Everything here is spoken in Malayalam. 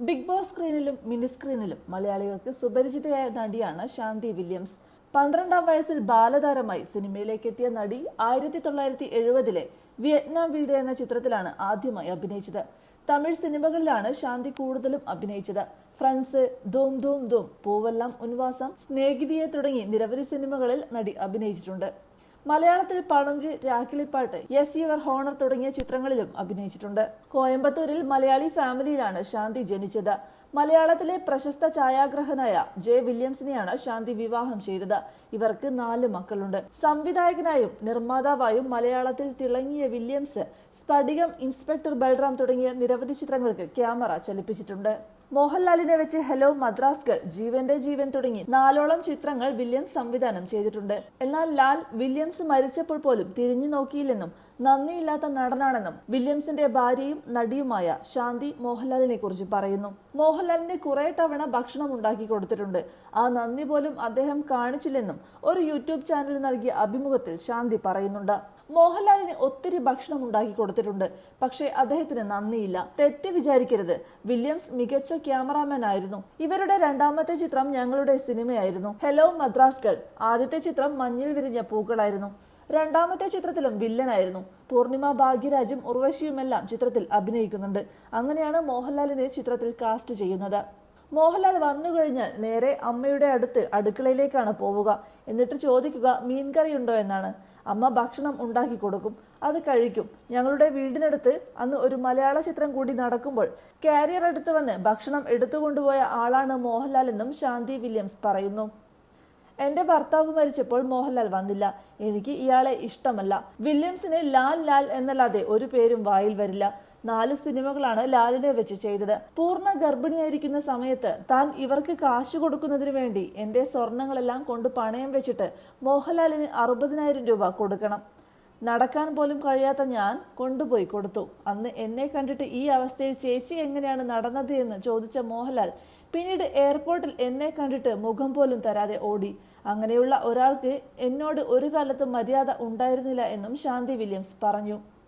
ബിഗ് ബോസ് സ്ക്രീനിലും മിനി സ്ക്രീനിലും മലയാളികൾക്ക് സുപരിചിതയായ നടിയാണ് ശാന്തി വില്യംസ്. പന്ത്രണ്ടാം വയസ്സിൽ ബാലതാരമായി സിനിമയിലേക്ക് എത്തിയ നടി ആയിരത്തി തൊള്ളായിരത്തി എഴുപതിലെ വിയറ്റ്നാം വീട് എന്ന ചിത്രത്തിലാണ് ആദ്യമായി അഭിനയിച്ചത്. തമിഴ് സിനിമകളിലാണ് ശാന്തി കൂടുതലും അഭിനയിച്ചത്. ഫ്രണ്ട്സ് ധൂം ധൂം ധൂം പൂവെല്ലാം ഉൻവാസം സ്നേഹിതിയെ തുടങ്ങി നിരവധി സിനിമകളിൽ നടി അഭിനയിച്ചിട്ടുണ്ട്. മലയാളത്തിൽ പണുങ്കി രാക്കിളിപ്പാട്ട് യെസ് യുവർ ഹോണർ തുടങ്ങിയ ചിത്രങ്ങളിലും അഭിനയിച്ചിട്ടുണ്ട്. കോയമ്പത്തൂരിൽ മലയാളി ഫാമിലിയിലാണ് ശാന്തി ജനിച്ചത്. മലയാളത്തിലെ പ്രശസ്ത ഛായാഗ്രഹനായ ജെ വില്യംസിനെയാണ് ശാന്തി വിവാഹം ചെയ്തത്. ഇവർക്ക് നാല് മക്കളുണ്ട്. സംവിധായകനായും നിർമ്മാതാവായും മലയാളത്തിൽ തിളങ്ങിയ വില്യംസ് സ്ഫടികം ഇൻസ്പെക്ടർ ബൽറാം തുടങ്ങിയ നിരവധി ചിത്രങ്ങൾക്ക് ക്യാമറ ചലിപ്പിച്ചിട്ടുണ്ട്. മോഹൻലാലിനെ വെച്ച് ഹലോ മദ്രാസ് ഗൾ ജീവന്റെ ജീവൻ തുടങ്ങി. നാലോളം ചിത്രങ്ങൾ വില്യംസ് സംവിധാനം ചെയ്തിട്ടുണ്ട്. എന്നാൽ ലാൽ വില്യംസ് മരിച്ചപ്പോൾ പോലും തിരിഞ്ഞു നോക്കിയില്ലെന്നും നന്ദിയില്ലാത്ത നടനാണെന്നും വില്യംസിന്റെ ഭാര്യയും നടിയുമായ ശാന്തി മോഹൻലാലിനെ കുറിച്ച് പറയുന്നു. മോഹൻലാലിന് കുറെ തവണ ഭക്ഷണം ഉണ്ടാക്കി കൊടുത്തിട്ടുണ്ട്. ആ നന്ദി പോലും അദ്ദേഹം കാണിച്ചില്ലെന്നും ഒരു യൂട്യൂബ് ചാനലിൽ നൽകിയ അഭിമുഖത്തിൽ ശാന്തി പറയുന്നുണ്ട്. മോഹൻലാലിന് ഒത്തിരി ഭക്ഷണം ഉണ്ടാക്കി കൊടുത്തിട്ടുണ്ട്. പക്ഷേ അദ്ദേഹത്തിന് നന്ദിയില്ല. തെറ്റ് വിചാരിക്കരുത്. വില്യംസ് മികച്ച ക്യാമറാമാൻ ആയിരുന്നു. ഇവരുടെ രണ്ടാമത്തെ ചിത്രം ഞങ്ങളുടെ സിനിമയായിരുന്നു. ഹലോ മദ്രാസ് ഗേൾ ആദ്യത്തെ ചിത്രം മഞ്ഞിൽ വിരിഞ്ഞ പൂക്കളായിരുന്നു. രണ്ടാമത്തെ ചിത്രത്തിലും വില്ലനായിരുന്നു. പൂർണിമ ഭാഗ്യരാജും ഉർവശിയുമെല്ലാം ചിത്രത്തിൽ അഭിനയിക്കുന്നുണ്ട്. അങ്ങനെയാണ് മോഹൻലാലിനെ ചിത്രത്തിൽ കാസ്റ്റ് ചെയ്യുന്നത്. മോഹൻലാൽ വന്നു കഴിഞ്ഞാൽ നേരെ അമ്മയുടെ അടുത്ത് അടുക്കളയിലേക്കാണ് പോവുക. എന്നിട്ട് ചോദിക്കുക മീൻകറി ഉണ്ടോ? എന്നാണ്. അമ്മ ഭക്ഷണം ഉണ്ടാക്കി കൊടുക്കും. അത് കഴിക്കും. ഞങ്ങളുടെ വീടിനടുത്ത് അന്ന് ഒരു മലയാള ചിത്രം കൂടി നടക്കുമ്പോൾ കാരിയർ അടുത്ത് വന്ന് ഭക്ഷണം എടുത്തുകൊണ്ടുപോയ ആളാണ് മോഹൻലാൽ എന്നും ശാന്തി വില്യംസ് പറയുന്നു. എന്റെ ഭർത്താവ് മരിച്ചപ്പോൾ മോഹൻലാൽ വന്നില്ല. എനിക്ക് ഇയാളെ ഇഷ്ടമല്ല. വില്യംസിന് ലാൽ ലാൽ എന്നല്ലാതെ ഒരു പേരും വായിൽ വരില്ല. നാല് സിനിമകളാണ് ലാലിനെ വെച്ച് ചെയ്തത്. പൂർണ ഗർഭിണിയായിരിക്കുന്ന സമയത്ത് താൻ ഇവർക്ക് കാശ് കൊടുക്കുന്നതിന് വേണ്ടി എന്റെ സ്വർണങ്ങളെല്ലാം കൊണ്ട് പണയം വെച്ചിട്ട് മോഹൻലാലിന് അറുപതിനായിരം രൂപ കൊടുക്കണം. നടക്കാൻ പോലും കഴിയാത്ത ഞാൻ കൊണ്ടുപോയി കൊടുത്തു. അന്ന് എന്നെ കണ്ടിട്ട് ഈ അവസ്ഥയിൽ ചേച്ചി എങ്ങനെയാണ് നടന്നത് എന്ന് ചോദിച്ച മോഹൻലാൽ പിന്നീട് എയർപോർട്ടിൽ എന്നെ കണ്ടിട്ട് മുഖം പോലും തരാതെ ഓടി. അങ്ങനെയുള്ള ഒരാൾക്ക് എന്നോട് ഒരു കാലത്തും മര്യാദ ഉണ്ടായിരുന്നില്ല എന്നും ശാന്തി വില്യംസ് പറഞ്ഞു.